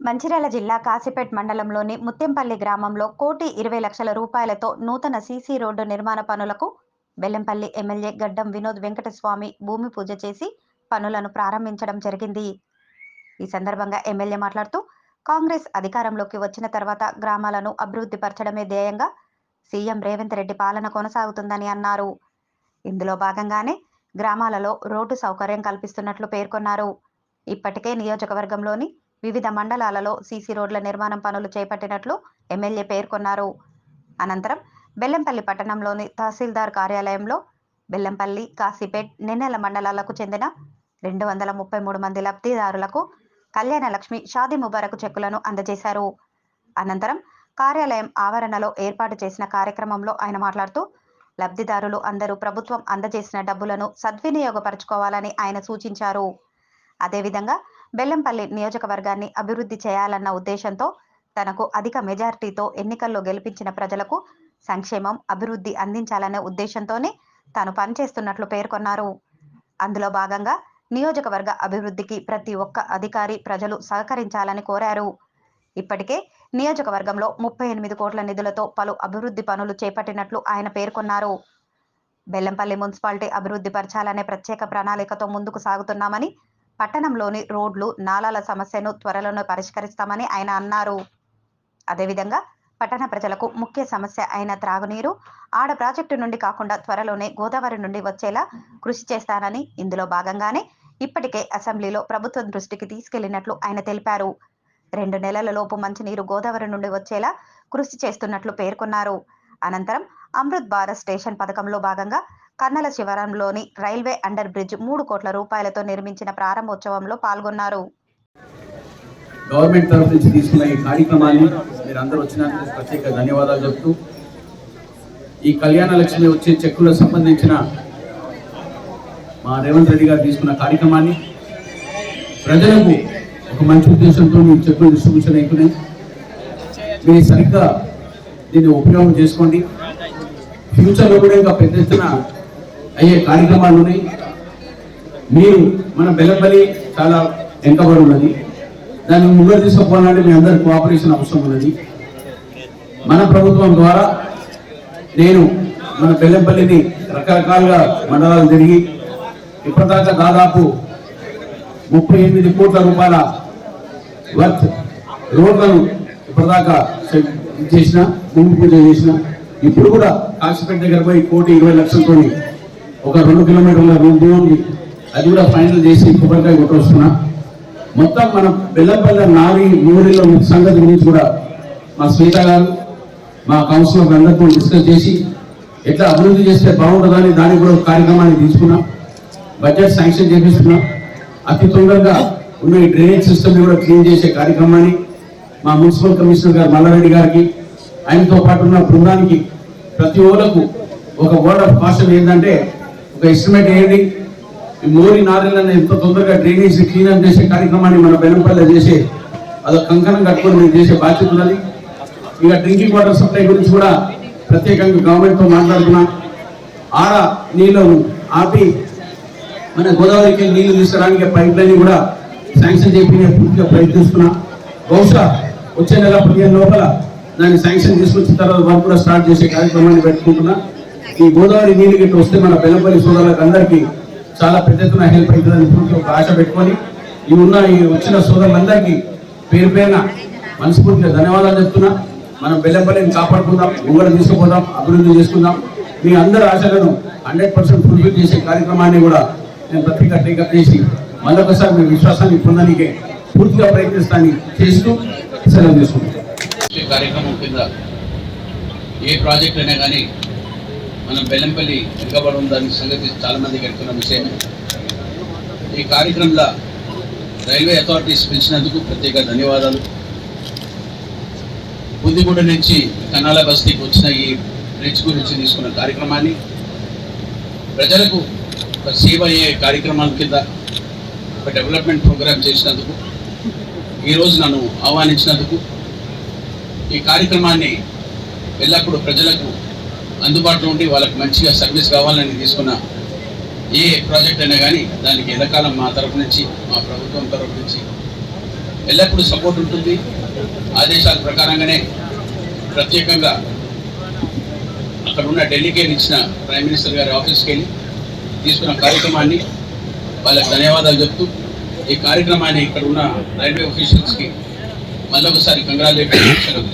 మంచిర్యాల జిల్లా కాసిపేట్ మండలంలోని ముత్యంపల్లి గ్రామంలో కోటి ఇరవై లక్షల రూపాయలతో నూతన సీసీ రోడ్డు నిర్మాణ పనులకు బెల్లంపల్లి ఎమ్మెల్యే గడ్డం వినోద్ వెంకటస్వామి భూమి పూజ చేసి పనులను ప్రారంభించడం జరిగింది. ఈ సందర్భంగా ఎమ్మెల్యే మాట్లాడుతూ కాంగ్రెస్ అధికారంలోకి వచ్చిన తర్వాత గ్రామాలను అభివృద్ధి పరచడమే ధ్యేయంగా సీఎం రేవంత్ రెడ్డి పాలన కొనసాగుతుందని అన్నారు. ఇందులో భాగంగానే గ్రామాలలో రోడ్డు సౌకర్యం కల్పిస్తున్నట్లు పేర్కొన్నారు. ఇప్పటికే నియోజకవర్గంలోని వివిధ మండలాలలో సీసీ రోడ్ల నిర్మాణం పనులు చేపట్టినట్లు ఎమ్మెల్యే పేర్కొన్నారు. అనంతరం బెల్లంపల్లి పట్టణంలోని తహసీల్దార్ కార్యాలయంలో బెల్లంపల్లి కాశీపేట్ నిన్నెల మండలాలకు చెందిన రెండు వందల ముప్పై మూడు మంది లబ్ధిదారులకు కళ్యాణలక్ష్మి షాది షాదీ ముబారక్ చెక్కులను అందజేశారు. అనంతరం కార్యాలయం ఆవరణలో ఏర్పాటు చేసిన కార్యక్రమంలో ఆయన మాట్లాడుతూ లబ్ధిదారులు అందరూ ప్రభుత్వం అందజేసిన డబ్బులను సద్వినియోగపరచుకోవాలని ఆయన సూచించారు. అదేవిధంగా బెల్లంపల్లి నియోజకవర్గాన్ని అభివృద్ధి చేయాలన్న ఉద్దేశంతో తనకు అధిక మెజార్టీతో ఎన్నికల్లో గెలిపించిన ప్రజలకు సంక్షేమం అభివృద్ధి అందించాలనే ఉద్దేశంతోనే తాను పనిచేస్తున్నట్లు పేర్కొన్నారు. అందులో భాగంగా నియోజకవర్గ అభివృద్ధికి ప్రతి ఒక్క అధికారి ప్రజలు సహకరించాలని కోరారు. ఇప్పటికే నియోజకవర్గంలో ముప్పై ఎనిమిది కోట్ల నిధులతో పలు అభివృద్ధి పనులు చేపట్టినట్లు ఆయన పేర్కొన్నారు. బెల్లంపల్లి మున్సిపాలిటీ అభివృద్ధి పరచాలనే ప్రత్యేక ప్రణాళికతో ముందుకు సాగుతున్నామని పట్టణంలోని రోడ్లు నాలాల సమస్యను త్వరలోనే పరిష్కరిస్తామని ఆయన అన్నారు. అదేవిధంగా పట్టణ ప్రజలకు ముఖ్య సమస్య అయిన త్రాగునీరు ఆడ ప్రాజెక్టు నుండి కాకుండా త్వరలోనే గోదావరి నుండి వచ్చేలా కృషి చేస్తానని ఇందులో భాగంగానే ఇప్పటికే అసెంబ్లీలో ప్రభుత్వం దృష్టికి తీసుకెళ్ళినట్లు ఆయన తెలిపారు. రెండు నెలల లోపు మంచినీరు గోదావరి నుండి వచ్చేలా కృషి చేస్తున్నట్లు పేర్కొన్నారు. అనంతరం అమృత్ భారత్ స్టేషన్ పథకంలో భాగంగా కన్నల శివరంలోని రైల్వే అండర్ బ్రిడ్జ్ మూడు కోట్ల రూపాయలతో నిర్మించిన ప్రారంభోత్సవంలో పాల్గొన్నారు. గవర్నమెంట్ తరఫు నుంచి తీసుకున్న ఈ కార్యక్రమాన్ని మీరు అందరూ వచ్చినందుకు ప్రత్యేక ధన్యవాదాలు చెప్తూ ఈ కళ్యాణ లక్ష్మి వచ్చే చెక్కులకు సంబంధించిన మా రేవంత్ రెడ్డి గారు తీసుకున్న కార్యక్రమాన్ని ప్రజలకు ఒక మంచి ఉద్దేశంతో మీ చెక్కులు డిస్ట్రిబ్యూషన్ అవుతున్నాయి మీరు సరిగ్గా దీన్ని ఉపయోగం చేసుకోండి. ఫ్యూచర్లో కూడా ఇంకా పెద్ద ఎత్తున అయ్యే కార్యక్రమాలు ఉన్నాయి. మీరు మన బెల్లపల్లి చాలా వెంకబడి ఉన్నది. దాన్ని ముందుకు తీసుకుపోవాలంటే మీ అందరి కోఆపరేషన్ అవసరం ఉన్నది. మన ప్రభుత్వం ద్వారా నేను మన బెల్లంపల్లిని రకరకాలుగా మండలాలు తిరిగి ఇప్పటిదాకా దాదాపు ముప్పై ఎనిమిది కోట్ల రూపాయల వర్త్ రోడ్లను ఇప్పటిదాకా చేసిన భూమి పూజ చేసిన. ఇప్పుడు కూడా కాశీపేట దగ్గర పోయి కోటి ఇరవై లక్షలతో ఒక రెండు కిలోమీటర్ల రోడ్డు అది కూడా ఫైనల్ చేసి కొబ్బరికాయ కొట్టొస్తున్నా. మొత్తం మన బెల్లంపల్లి నారి మూడిలో సంగతి గురించి కూడా మా శ్వేత గారు మా కౌన్సిలర్ అందరితో డిస్కస్ చేసి ఎట్లా అభివృద్ధి చేస్తే బాగుంటుందని దానికి కూడా ఒక కార్యక్రమాన్ని తీసుకున్నాం. బడ్జెట్ శాంక్షన్ చేపిస్తున్నాం. అతి తొందరగా ఉన్న ఈ డ్రైనేజ్ సిస్టమ్ని కూడా క్లీన్ చేసే కార్యక్రమాన్ని మా మున్సిపల్ కమిషనర్ గారు మల్లారెడ్డి గారికి ఆయనతో పాటు ఉన్న బృందానికి ప్రతి ఓలకు ఒక వర్డ్ ఆఫ్ కాషన్ ఏంటంటే ఒక ఎస్టిమేట్ వేయండి మోరి నారెళ్ళని ఎంత తొందరగా డ్రైనేజ్ క్లీన్ అప్ చేసే కార్యక్రమాన్ని మన బెల్లంపల్లి చేసే అదొక కంకణం కట్టుకొని మీరు చేసే బాధ్యత ఉన్నది. ఇక డ్రింకింగ్ వాటర్ సప్లై గురించి కూడా ప్రత్యేకంగా గవర్నమెంట్తో మాట్లాడుతున్నా. ఆడ నీళ్ళను ఆపి మన గోదావరికి నీళ్ళు తీసుకురావడానికి పైప్ లైన్ కూడా శాంక్షన్ చేసి పూర్తిగా ప్రయత్నిస్తున్నాం. బహుశా వచ్చే నెల పదిహేను లోపల దాన్ని శాంక్షన్ తీసుకొచ్చిన తర్వాత వర్క్ కూడా స్టార్ట్ చేసే కార్యక్రమాన్ని పెట్టుకుంటున్నా. ఈ గోదావరి నీళ్ళు గిట్ట వస్తే మన బెల్లంపల్లి సోదరులకు అందరికీ చాలా పెద్ద ఎత్తున హెల్ప్ అవుతుందని పూర్తి ఒక ఆశ పెట్టుకొని ఈ ఉన్న ఈ వచ్చిన సోదరులందరికీ పేరు పేరున మనస్ఫూర్తిగా ధన్యవాదాలు చెప్తున్నా. మనం బెల్లంపల్లిని కాపాడుకుందాం ముంగడ తీసుకుపోదాం అభివృద్ధి చేసుకుందాం. మీ అందరి ఆశలను హండ్రెడ్ పర్సెంట్ ఫుల్ఫిల్ చేసే కార్యక్రమాన్ని కూడా నేను ప్రతిగా టేకప్ చేసి మళ్ళొకసారి మీ విశ్వాసాన్ని పొందడానికే పూర్తిగా ప్రయత్నిస్తాన్ని చేస్తూ సెలవు తీసుకుంటాం కార్యక్రమం కింద ఏ ప్రాజెక్ట్ అయినా కానీ మనం బెల్లంపల్లి వెనుకబడి దాని సంగతి చాలా మందికి ఎడుతున్న విషయమే ఈ కార్యక్రమంలో రైల్వే అథారిటీస్ పిలిచినందుకు ప్రత్యేక ధన్యవాదాలు. బుద్దిగూడ నుంచి కన్నాల బస్తీకి వచ్చిన ఈ బ్రిడ్జ్ గురించి తీసుకున్న కార్యక్రమాన్ని ప్రజలకు ఒక సేవ అయ్యే కార్యక్రమాల కింద ఒక డెవలప్మెంట్ ప్రోగ్రామ్ చేసినందుకు ఈరోజు నన్ను ఆహ్వానించినందుకు ఈ కార్యక్రమాన్ని ఎల్లప్పుడూ ప్రజలకు అందుబాటులో ఉండి వాళ్ళకి మంచిగా సర్వీస్ కావాలని తీసుకున్న ఏ ప్రాజెక్ట్ అయినా కానీ దానికి ఎల్లకాలం మా తరపు నుంచి మా ప్రభుత్వం తరపు నుంచి ఎల్లప్పుడూ సపోర్ట్ ఉంటుంది. ఆదేశాల ప్రకారంగానే ప్రత్యేకంగా అక్కడ ఉన్న ఢిల్లీకి ఇచ్చిన ప్రైమ్ మినిస్టర్ గారి ఆఫీస్కి వెళ్ళి తీసుకున్న కార్యక్రమాన్ని వాళ్ళకి ధన్యవాదాలు చెప్తూ ఈ కార్యక్రమాన్ని ఇక్కడ ఉన్న రైల్వే ఆఫీషియల్స్కి మళ్ళొకసారి కంగ్రాచులేషన్ సెలవు